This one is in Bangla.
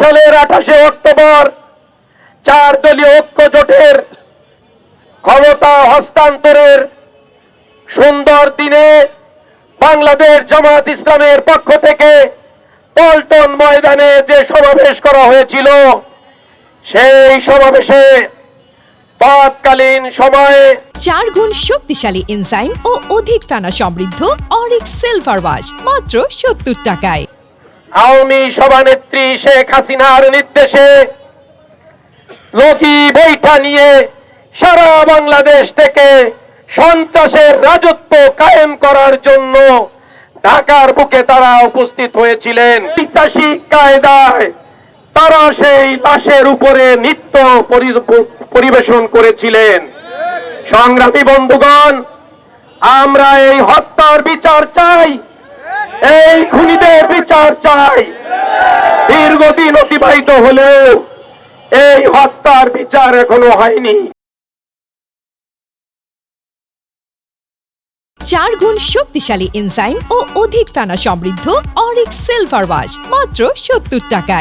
সালের আঠাশে অক্টোবর চার দলীয় ঐক্য জোটের ক্ষমতা হস্তান্তরের সুন্দর দিনে বাংলাদেশ জামাত ইসলামের পক্ষ থেকে পল্টন ময়দানে যে সমাবেশ করা হয়েছিল, সেই সমাবেশে তৎকালীন সময়ে চার গুণ শক্তিশালী এনজাইম ও অধিক ফেনা সমৃদ্ধ অরিক সিলভার ওয়াশ, মাত্র সত্তর টাকায়। আওয়ামী সভানেত্রী শেখ হাসিনার নির্দেশে লগি বৈঠা নিয়ে সারা বাংলাদেশ থেকে সন্ত্রাসের রাজত্ব কায়েম করার জন্য ঢাকার বুকে তারা উপস্থিত হয়েছিলেন। কায়দায় তারা সেই লাশের উপরে নৃত্য পরি- পরিবেশন করেছিলেন। সংগ্রামী বন্ধুগণ, আমরা এই হত্যার বিচার চাই। এই খুনিদের বিচার চাই। দীর্ঘদিন অতিবাহিত হলেও এই হত্যার বিচার এখনও হয়নি। চার গুণ শক্তিশালী এনজাইম ও অধিক ফেনা সমৃদ্ধ অরিক সিলভার ওয়াশ মাত্র সত্তর টাকায়।